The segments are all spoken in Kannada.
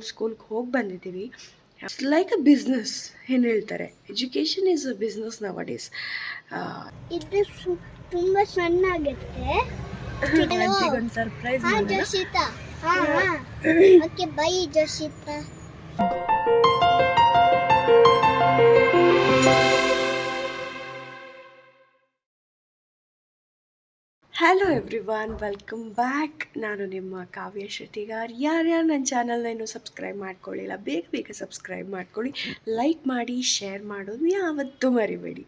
ಮೂರು ಸ್ಕೂಲ್ಗೆ ಹೋಗಿ ಬಂದಿದ್ದೀವಿ. ಇಟ್ಸ್ ಲೈಕ್ ಅ ಬಿಸ್ನೆಸ್ ಏನು ಹೇಳ್ತಾರೆ? Education is a business nowadays ಇದು ತುಂಬ ಸಣ್ಣ ಆಗುತ್ತೆ ಒಂದು surprise Joshita. Okay bye Joshita. Hello everyone welcome back ನಾನು ನಿಮ್ಮ ಕಾವ್ಯ ಶೆಟ್ಟಿಗಾರ್. ಯಾರ್ಯಾರು ನನ್ನ ಚಾನಲ್ನ ಇನ್ನೂ ಸಬ್ಸ್ಕ್ರೈಬ್ ಮಾಡ್ಕೊಳ್ಳಿಲ್ಲ, ಬೇಗ ಬೇಗ ಸಬ್ಸ್ಕ್ರೈಬ್ ಮಾಡ್ಕೊಳ್ಳಿ. ಲೈಕ್ ಮಾಡಿ ಶೇರ್ ಮಾಡೋದು ಯಾವತ್ತೂ ಮರಿಬೇಡಿ.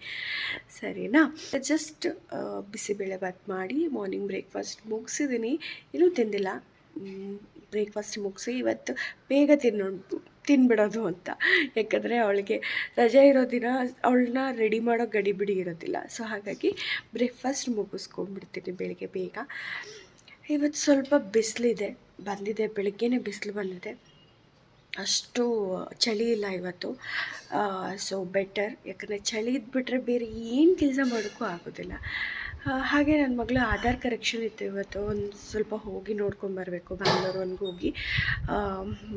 ಸರಿನಾ? ಜಸ್ಟ್ ಬಿಸಿಬೇಳೆಭಾತ್ ಮಾಡಿ ಮಾರ್ನಿಂಗ್ ಬ್ರೇಕ್ಫಾಸ್ಟ್ ಮುಗಿಸಿದ್ದೀನಿ ಇನ್ನೂ ತಿಂದಿಲ್ಲ. ಬ್ರೇಕ್ಫಾಸ್ಟ್ ಮುಗಿಸಿ ಇವತ್ತು ಬೇಗ ತಿನ್ನೋದು ತಿನ್ಬಿಡೋದು ಅಂತ. ಯಾಕಂದರೆ ಅವಳಿಗೆ ರಜೆ ಇರೋ ದಿನ ಅವಳನ್ನ ರೆಡಿ ಮಾಡೋ ಗಡಿಬಿಡಿ ಇರೋದಿಲ್ಲ. ಸೊ ಹಾಗಾಗಿ ಬ್ರೇಕ್ಫಾಸ್ಟ್ ಮುಗಿಸ್ಕೊಂಡ್ಬಿಡ್ತೀನಿ ಬೆಳಿಗ್ಗೆ ಬೇಗ. ಇವತ್ತು ಸ್ವಲ್ಪ ಬಿಸಿಲಿದೆ. ಬಂದಿದೆ, ಬೆಳಗ್ಗೆನೇ ಬಿಸಿಲು ಬಂದಿದೆ. ಅಷ್ಟು ಚಳಿ ಇಲ್ಲ ಇವತ್ತು. ಸೊ ಬೆಟರ್ ಯಾಕಂದರೆ ಚಳಿ ಇದ್ಬಿಟ್ರೆ ಬೇರೆ ಏನು ಕೆಲಸ ಮಾಡೋಕ್ಕೂ ಆಗೋದಿಲ್ಲ. ಹಾಗೆ ನನ್ನ ಮಗಳು ಆಧಾರ್ ಕರೆಕ್ಷನ್ ಇತ್ತು ಇವತ್ತು. ಒಂದು ಸ್ವಲ್ಪ ಹೋಗಿ ನೋಡ್ಕೊಂಡು ಬರಬೇಕು ಒಂದು ಹೋಗಿ.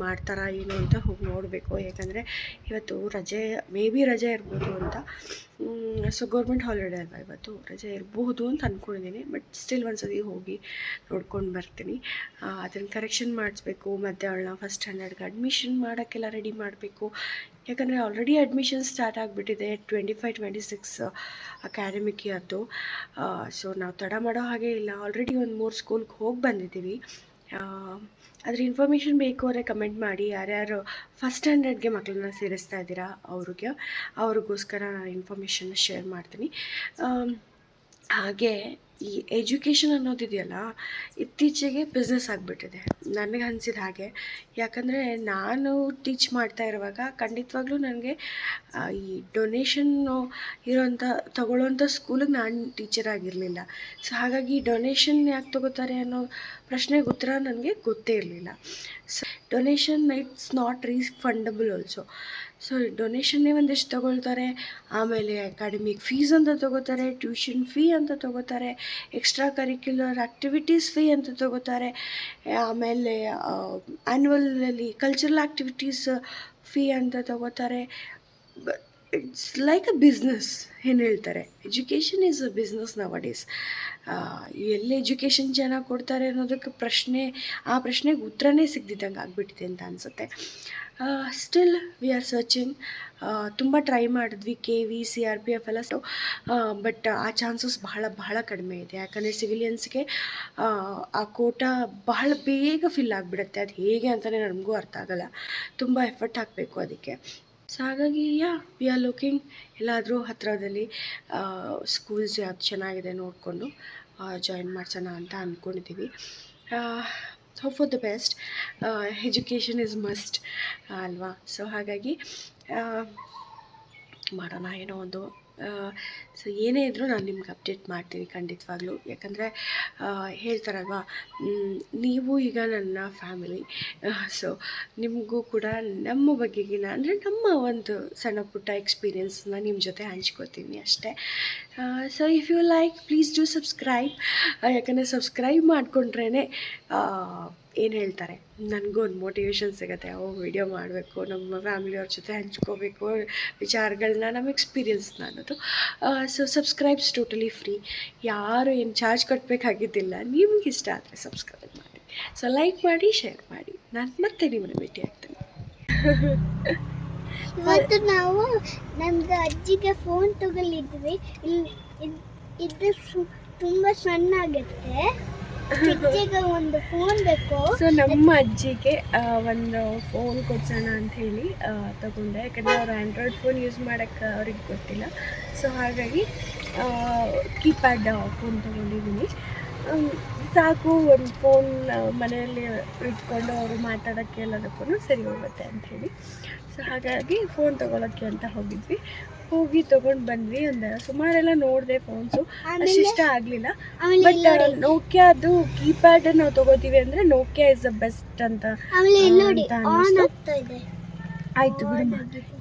ಮಾಡ್ತಾರಾ ಏನು ಅಂತ ಹೋಗಿ ನೋಡಬೇಕು. ಯಾಕಂದರೆ ಇವತ್ತು ರಜೆ ಮೇ ಬಿ ರಜೆ ಇರ್ಬೋದು ಅಂತ. ಸೊ ಗೌರ್ಮೆಂಟ್ ಹಾಲಿಡೇ ಅಲ್ವಾ ಇವತ್ತು? ರಜೆ ಇರಬಹುದು ಅಂತ ಅಂದ್ಕೊಂಡಿದ್ದೀನಿ ಬಟ್ ಸ್ಟಿಲ್ ಒಂದ್ಸತಿ ಹೋಗಿ ನೋಡ್ಕೊಂಡು ಬರ್ತೀನಿ. ಅದನ್ನು ಕರೆಕ್ಷನ್ ಮಾಡಿಸ್ಬೇಕು ಮತ್ತು ಅವಳನ್ನ ಫಸ್ಟ್ ಸ್ಟ್ಯಾಂಡರ್ಡ್ಗೆ ಅಡ್ಮಿಷನ್ ಮಾಡೋಕ್ಕೆಲ್ಲ ರೆಡಿ ಮಾಡಬೇಕು. ಯಾಕಂದರೆ ಆಲ್ರೆಡಿ ಅಡ್ಮಿಷನ್ ಸ್ಟಾರ್ಟ್ ಆಗಿಬಿಟ್ಟಿದೆ twenty five twenty six academic ಇಯರ್ದು so ನಾವು ತಡ ಮಾಡೋ ಹಾಗೆ ಇಲ್ಲ. ಆಲ್ರೆಡಿ ಒಂದು ಮೂರು ಸ್ಕೂಲ್ಗೆ ಹೋಗಿ ಬಂದಿದ್ದೀವಿ. ಅದ್ರ ಇನ್ಫಾರ್ಮೇಷನ್ ಬೇಕು ಅಂದರೆ ಕಮೆಂಟ್ ಮಾಡಿ ಯಾರ್ಯಾರು ಫಸ್ಟ್ ಸ್ಟ್ಯಾಂಡರ್ಡ್ಗೆ ಮಕ್ಕಳನ್ನ ಸೇರಿಸ್ತಾ ಇದ್ದೀರಾ ಅವ್ರಿಗೆ, ಅವ್ರಿಗೋಸ್ಕರ ನಾನು ಇನ್ಫಾರ್ಮೇಷನ್ನ ಶೇರ್ ಮಾಡ್ತೀನಿ. ಹಾಗೆ ಈ ಎಜುಕೇಷನ್ ಅನ್ನೋದಿದೆಯಲ್ಲ, ಇತ್ತೀಚೆಗೆ ಬಿಸ್ನೆಸ್ ಆಗಿಬಿಟ್ಟಿದೆ. ನನಗೆ ಅನಿಸಿದ ಹಾಗೆ. ಯಾಕಂದರೆ ನಾನು ಟೀಚ್ ಮಾಡ್ತಾ ಇರುವಾಗ ಖಂಡಿತವಾಗ್ಲೂ ನನಗೆ ಈ ಡೊನೇಷನ್ನು ಇರೋಂಥ, ತಗೊಳ್ಳೋಂಥ ಸ್ಕೂಲಿಗೆ ನಾನು ಟೀಚರ್ ಆಗಿರಲಿಲ್ಲ. ಸೊ ಹಾಗಾಗಿ ಡೊನೇಷನ್ ಯಾಕೆ ತಗೋತಾರೆ ಅನ್ನೋ ಪ್ರಶ್ನೆಗೆ ಉತ್ತರ ನನಗೆ ಗೊತ್ತೇ ಇರಲಿಲ್ಲ. So donation it's not refundable also so ಡೊನೇಷನ್ನೇ ಒಂದಿಷ್ಟು ತೊಗೊಳ್ತಾರೆ, ಆಮೇಲೆ ಅಕಾಡೆಮಿಕ್ ಫೀಸ್ ಅಂತ ತಗೋತಾರೆ ಟ್ಯೂಷನ್ ಫೀ ಅಂತ ತಗೋತಾರೆ ಎಕ್ಸ್ಟ್ರಾ ಕರಿಕ್ಯುಲರ್ ಆ್ಯಕ್ಟಿವಿಟೀಸ್ ಫೀ ಅಂತ ತಗೋತಾರೆ ಆಮೇಲೆ ಆ್ಯನ್ಯುವಲಲ್ಲಿ ಕಲ್ಚರಲ್ ಆ್ಯಕ್ಟಿವಿಟೀಸ್ ಫೀ ಅಂತ ತಗೋತಾರೆ ಇಟ್ಸ್ ಲೈಕ್ ಅ ಬಿಸ್ನೆಸ್ ಏನು ಹೇಳ್ತಾರೆ? Education is a business nowadays ಎಲ್ಲಿ ಎಜುಕೇಷನ್ ಚೆನ್ನಾಗಿ ಕೊಡ್ತಾರೆ ಅನ್ನೋದಕ್ಕೆ ಪ್ರಶ್ನೆ, ಆ ಪ್ರಶ್ನೆಗೆ ಉತ್ತರನೇ ಸಿಗ್ದಿದ್ದಂಗೆ ಆಗಿಬಿಟ್ಟಿದೆ ಅಂತ ಅನಿಸುತ್ತೆ. ಸ್ಟಿಲ್ ವಿ ಆರ್ ಸರ್ಚಿಂಗ್ ತುಂಬ ಟ್ರೈ ಮಾಡಿದ್ವಿ K V C R P F ಎಲ್ಲ ಸೊ ಬಟ್ ಆ ಚಾನ್ಸಸ್ ಬಹಳ ಬಹಳ ಕಡಿಮೆ ಇದೆ. ಯಾಕಂದರೆ ಸಿವಿಲಿಯನ್ಸ್ಗೆ ಆ ಕೋಟಾ ಬಹಳ ಬೇಗ ಫಿಲ್ ಆಗಿಬಿಡುತ್ತೆ. ಅದು ಹೇಗೆ ಅಂತಲೇ ನಮಗೂ ಅರ್ಥ ಆಗಲ್ಲ. ತುಂಬ ಎಫರ್ಟ್ ಹಾಕಬೇಕು ಅದಕ್ಕೆ. ಸೊ ಹಾಗಾಗಿ, ಯಾ ವಿ ಆರ್ ಲುಕಿಂಗ್ ಎಲ್ಲಾದರೂ ಹತ್ತಿರದಲ್ಲಿ ಸ್ಕೂಲ್ಸ್ ಯಾವ್ದು ಚೆನ್ನಾಗಿದೆ ನೋಡಿಕೊಂಡು ಜಾಯಿನ್ ಮಾಡಿಸೋಣ ಅಂತ ಅಂದ್ಕೊಂಡಿದ್ದೀವಿ hope for the best education is must ಅಲ್ವಾ? ಸೊ ಹಾಗಾಗಿ ಮಾಡೋಣ ಏನೋ ಒಂದು ಸೊ ಏನೇ ಇದ್ದರೂ ನಾನು ನಿಮ್ಗೆ ಅಪ್ಡೇಟ್ ಮಾಡ್ತೀನಿ ಖಂಡಿತವಾಗ್ಲೂ. ಯಾಕಂದರೆ ಹೇಳ್ತಾರಲ್ವಾ ನೀವು ಈಗ ನನ್ನ ಫ್ಯಾಮಿಲಿ ಸೊ ನಿಮಗೂ ಕೂಡ ನಮ್ಮ ಬಗೆಗಿನ ಅಂದರೆ ನಮ್ಮ ಒಂದು ಸಣ್ಣ ಪುಟ್ಟ ಎಕ್ಸ್ಪೀರಿಯೆನ್ಸ್ನ ನಿಮ್ಮ ಜೊತೆ ಹಂಚ್ಕೋತೀನಿ ಅಷ್ಟೇ. So if you like please do subscribe ಯಾಕಂದರೆ ಸಬ್ಸ್ಕ್ರೈಬ್ ಮಾಡಿಕೊಂಡ್ರೇ ಏನು ಹೇಳ್ತಾರೆ, ನನಗೂ ಒಂದು ಮೋಟಿವೇಶನ್ ಸಿಗುತ್ತೆ. ಓ ವಿಡಿಯೋ ಮಾಡಬೇಕು, ನಮ್ಮ ಫ್ಯಾಮಿಲಿಯವ್ರ ಜೊತೆ ಹಂಚ್ಕೋಬೇಕು ವಿಚಾರಗಳನ್ನ ನಮ್ಮ ಎಕ್ಸ್ಪೀರಿಯನ್ಸ್ನ ಅನ್ನೋದು. ಸೊ ಸಬ್ಸ್ಕ್ರೈಬ್ಸ್ ಟೋಟಲಿ ಫ್ರೀ ಯಾರು ಏನು ಚಾರ್ಜ್ ಕಟ್ಟಬೇಕಾಗಿದ್ದಿಲ್ಲ ನಿಮ್ಗೆ ಇಷ್ಟ ಆದರೆ ಸಬ್ಸ್ಕ್ರೈಬ್ ಮಾಡಿ. ಸೊ ಲೈಕ್ ಮಾಡಿ ಶೇರ್ ಮಾಡಿ. ನಾನು ಮತ್ತೆ ನಿಮ್ಮನ್ನು ಭೇಟಿ ಆಗ್ತೀನಿ ಇವತ್ತು ನಾವು ನಮ್ದು ಅಜ್ಜಿಗೆ ಫೋನ್ ತಗೊಳ್ಳಿದ್ವಿ. ಇದು ತುಂಬಾ ಸಣ್ಣ ಆಗುತ್ತೆ ಒಂದು ಫೋನ್ ಬೇಕು. ಸೊ ನಮ್ಮ ಅಜ್ಜಿಗೆ ಒಂದು ಫೋನ್ ಕೊಡ್ಸೋಣ ಅಂತ ಹೇಳಿ ತಗೊಂಡೆ. ಯಾಕಂದ್ರೆ ಅವ್ರು ಆ್ಯಂಡ್ರಾಯ್ಡ್ ಫೋನ್ ಯೂಸ್ ಮಾಡೋಕ್ಕೆ ಅವ್ರಿಗೆ ಗೊತ್ತಿಲ್ಲ. ಸೊ ಹಾಗಾಗಿ ಕೀಪ್ಯಾಡ್ ಫೋನ್ ತೊಗೊಂಡಿದ್ದೀನಿ. ಸಾಕು ಒಂದು ಫೋನ್ ಮನೆಯಲ್ಲಿ ಇಟ್ಕೊಂಡು ಅವರು ಮಾತಾಡೋಕ್ಕೆ ಎಲ್ಲದಕ್ಕೂ ಸರಿ ಹೋಗುತ್ತೆ ಅಂಥೇಳಿ ಸೊ ಹಾಗಾಗಿ ಫೋನ್ ತೊಗೊಳಕ್ಕೆ ಅಂತ ಹೋಗಿದ್ವಿ. ಹೋಗಿ ತೊಗೊಂಡು ಬಂದ್ವಿ ಅಂದರೆ ಸುಮಾರೆಲ್ಲ ನೋಡಿದೆ ಫೋನ್ಸು ಅಷ್ಟು ಇಷ್ಟ ಆಗಲಿಲ್ಲ. ಬಟ್ ನೋಕ್ಯಾದು ಕೀಪ್ಯಾಡ್ ನಾವು ತಗೋತೀವಿ ಅಂದರೆ ನೋಕಿಯಾ ಇಸ್ ದ ಬೆಸ್ಟ್ ಅಂತ ಆಯ್ತು ಬಿಡಮ್ಮ.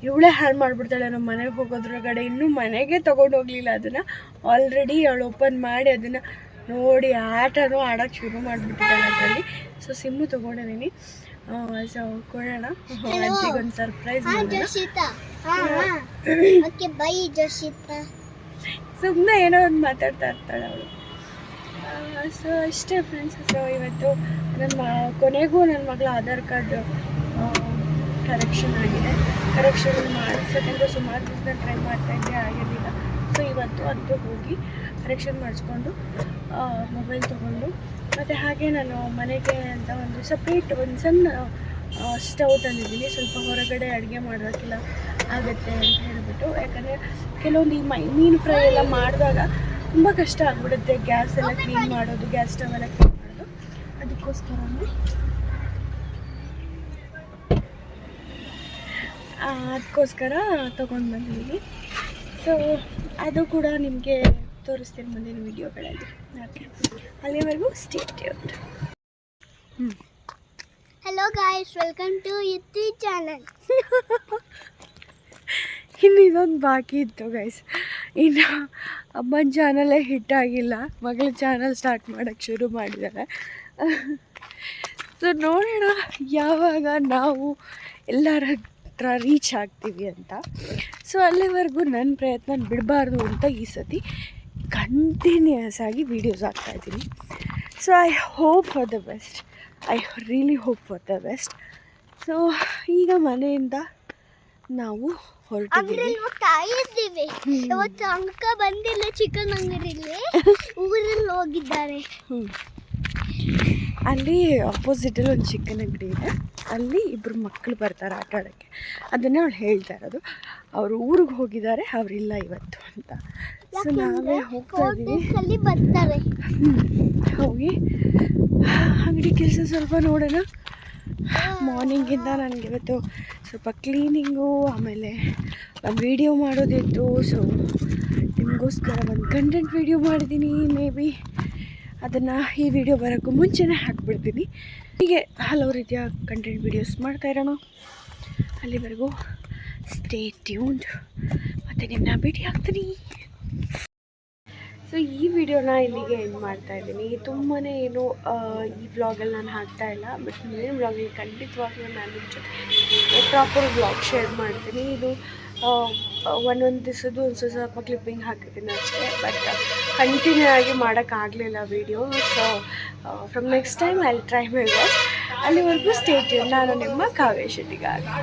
ಇವಳೇ ಹಾಳು ಮಾಡಿಬಿಡ್ತಾಳೆ ನಮ್ಮ ಮನೆಗೆ ಹೋಗೋದ್ರೊಳಗಡೆ. ಇನ್ನೂ ಮನೆಗೆ ತಗೊಂಡು ಹೋಗಲಿಲ್ಲ ಅದನ್ನ. ಆಲ್ರೆಡಿ ಅವಳು ಓಪನ್ ಮಾಡಿ ಅದನ್ನ ನೋಡಿ ಆಟನೂ ಆಡೋಕ್ಕೆ ಶುರು ಮಾಡಿಬಿಟ್ಟಿದ್ದಾನೆ ಅದರಲ್ಲಿ. ಸೊ ಸಿಮ್ಮು ತೊಗೊಂಡಿದ್ದೀನಿ ಸೊ ಕೊಡೋಣ. ಅಜ್ಜಿಗೊಂದು ಸರ್ಪ್ರೈಸ್ ಸುಮ್ಮನೆ ಏನೋ ಒಂದು ಮಾತಾಡ್ತಾ ಇರ್ತಾಳೆ ಅವಳು. ಸೊ ಅಷ್ಟೇ ಫ್ರೆಂಡ್ಸ್ ಸೊ ಇವತ್ತು ನನ್ನ ಕೊನೆಗೂ ನನ್ನ ಮಗಳ ಆಧಾರ್ ಕಾರ್ಡ್ ಕರೆಕ್ಷನ್ ಆಗಿದೆ. ಕರೆಕ್ಷನ್ ಮಾಡಿಸ್ಬೇಕಂದ್ರೆ ಸುಮಾರು ದಿವಸ ಟ್ರೈ ಮಾಡ್ತಾ ಇದ್ದೆ ಆಗಿರಲಿಲ್ಲ ಸೊ ಅದಕ್ಕೆ ಅದು ಹೋಗಿ ಕರೆಕ್ಷನ್ ಮಾಡಿಸ್ಕೊಂಡು ಮೊಬೈಲ್ ತೊಗೊಂಡು. ಮತ್ತು ಹಾಗೆ ನಾನು ಮನೆಗೆ ಅಂತ ಒಂದು ಸಪ್ರೇಟ್ ಒಂದು ಸಣ್ಣ ಸ್ಟವ್ ತಂದಿದ್ದೀನಿ. ಸ್ವಲ್ಪ ಹೊರಗಡೆ ಅಡುಗೆ ಮಾಡೋಕ್ಕೆಲ್ಲ ಆಗುತ್ತೆ ಅಂತ ಹೇಳಿಬಿಟ್ಟು. ಯಾಕಂದರೆ ಕೆಲವೊಂದು ಈ ಮೈ, ಮೀನು ಫ್ರೈ ಎಲ್ಲ ಮಾಡಿದಾಗ ತುಂಬ ಕಷ್ಟ ಆಗ್ಬಿಡುತ್ತೆ. ಗ್ಯಾಸ್ ಎಲ್ಲ ಕ್ಲೀನ್ ಮಾಡೋದು ಗ್ಯಾಸ್ ಸ್ಟವ್ ಎಲ್ಲ ಕ್ಲೀನ್ ಮಾಡೋದು. ಅದಕ್ಕೋಸ್ಕರ ಅದಕ್ಕೋಸ್ಕರ ತೊಗೊಂಡು ಬಂದಿದ್ದೀನಿ. ಸೊ ಅದು ಕೂಡ ನಿಮಗೆ ತೋರಿಸ್ತೀನಿ ಮುಂದಿನ ವಿಡಿಯೋಗಳಲ್ಲಿ. ಓಕೆ ಅಲ್ಲಿವರೆಗೂ ಸ್ಟೇಟ್ ಹ್ಞೂ ಹಲೋ ಗಾಯ್ಸ್ ವೆಲ್ಕಮ್ ಟು ಇತ್ತಿ ಚಾನಲ್ ಇನ್ನು ಇದೊಂದು ಬಾಕಿ ಇತ್ತು ಗೈಸ್ ಇನ್ನು ಅಮ್ಮನ ಚಾನಲೇ ಹಿಟ್ ಆಗಿಲ್ಲ. ಮಗಳ ಚಾನಲ್ ಸ್ಟಾರ್ಟ್ ಮಾಡೋಕ್ಕೆ ಶುರು ಮಾಡಿದ್ದಾರೆ. ಸೊ ನೋಡೋಣ ಯಾವಾಗ ನಾವು ಎಲ್ಲರ ಹತ್ರ ರೀಚ್ ಆಗ್ತೀವಿ ಅಂತ. ಸೊ ಅಲ್ಲಿವರೆಗೂ ನನ್ನ ಪ್ರಯತ್ನ ಬಿಡಬಾರ್ದು ಅಂತ ಈ ಸತಿ ಕಂಟಿನ್ಯೂಯಸ್ ಆಗಿ ವೀಡಿಯೋಸ್ ಹಾಕ್ತಾಯಿದ್ದೀನಿ so I hope for the best I really hope for the best so ಈಗ ಮನೆಯಿಂದ ನಾವು ಹೊರಟಿದ್ದೀವಿ. ಇವತ್ತು ಅಂಕ ಬಂದಿಲ್ಲ ಚಿಕನ್ ಅಂಗಡಿಯಲ್ಲಿ ಊರಲ್ಲಿ ಹೋಗಿದ್ದಾರೆ. ಹ್ಮ್. ಅಲ್ಲಿ ಆಪೋಸಿಟಲ್ಲಿ ಒಂದು ಚಿಕನ್ ಅಂಗಡಿ ಇದೆ. ಅಲ್ಲಿ ಇಬ್ಬರು ಮಕ್ಕಳು ಬರ್ತಾರೆ ಆಟ ಆಡೋಕ್ಕೆ. ಅದನ್ನೇ ಅವಳು ಹೇಳ್ತಾ ಇರೋದು. ಅವರು ಊರಿಗೆ ಹೋಗಿದ್ದಾರೆ ಅವರಿಲ್ಲ ಇವತ್ತು ಅಂತ. ಸೊ ನಾವೇ ಹೋಗ್ತಾ ಇದ್ದೀವಿ. ಅಲ್ಲಿ ಬರ್ತಾರೆ. ಹೋಗಿ. ಅಂಗಡಿ ಕೆಲಸ ಸ್ವಲ್ಪ ನೋಡೋಣ. ಮಾರ್ನಿಂಗಿಂದ ನನಗೆ ಇವತ್ತು ಸ್ವಲ್ಪ ಕ್ಲೀನಿಂಗು ಆಮೇಲೆ ಒಂದು ವೀಡಿಯೋ ಮಾಡೋದಿತ್ತು. ಸೊ ನಿಮಗೋಸ್ಕರ ಒಂದು ಕಂಟೆಂಟ್ ವೀಡಿಯೋ ಮಾಡಿದ್ದೀನಿ ಮೇ ಬಿ ಅದನ್ನು ಈ ವಿಡಿಯೋ ಬರೋಕ್ಕೂ ಮುಂಚೆನೇ ಹಾಕ್ಬಿಡ್ತೀನಿ. ಹೀಗೆ ಹಲವು ರೀತಿಯ ಕಂಟೆಂಟ್ ವೀಡಿಯೋಸ್ ಮಾಡ್ತಾ ಇರೋಣ. ಅಲ್ಲಿವರೆಗೂ ಸ್ಟೇ ಟ್ಯೂನ್ಡ್ ಮತ್ತು ನಿಮ್ಮನ್ನ ಭೇಟಿ ಆಗ್ತೀನಿ. ಸೊ ಈ ವಿಡಿಯೋನ ಇಲ್ಲಿಗೆ ಎಂಡ್ ಮಾಡ್ತಾ ಇದ್ದೀನಿ. ತುಂಬಾ ಏನು ಈ ವ್ಲಾಗಲ್ಲಿ ನಾನು ಹಾಕ್ತಾ ಇಲ್ಲ. ಬಟ್ ಮುಂದಿನ ವ್ಲಾಗಲ್ಲಿ ಖಂಡಿತವಾಗ್ಲೂ ನಾನು ಜೊತೆ ಪ್ರಾಪರ್ ವ್ಲಾಗ್ ಶೇರ್ ಮಾಡ್ತೀನಿ. ಇದು ಒಂದೊಂದು ದಿವಸದ್ದು ಒಂದು ಸ್ವಲ್ಪ ಕ್ಲಿಪ್ಪಿಂಗ್ ಹಾಕಿದ್ದೀನಿ ಅಷ್ಟೇ. ಬಟ್ ಕಂಟಿನ್ಯೂ ಆಗಿ ಮಾಡೋಕ್ಕಾಗಲಿಲ್ಲ video so from next time I try my ಅಲ್ಲಿವರೆಗೂ ಸ್ಟೇಟ್ ನಾನು ನಿಮ್ಮ ಕಾವ್ಯ ಶೆಟ್ಟಿಗಾಗಿ.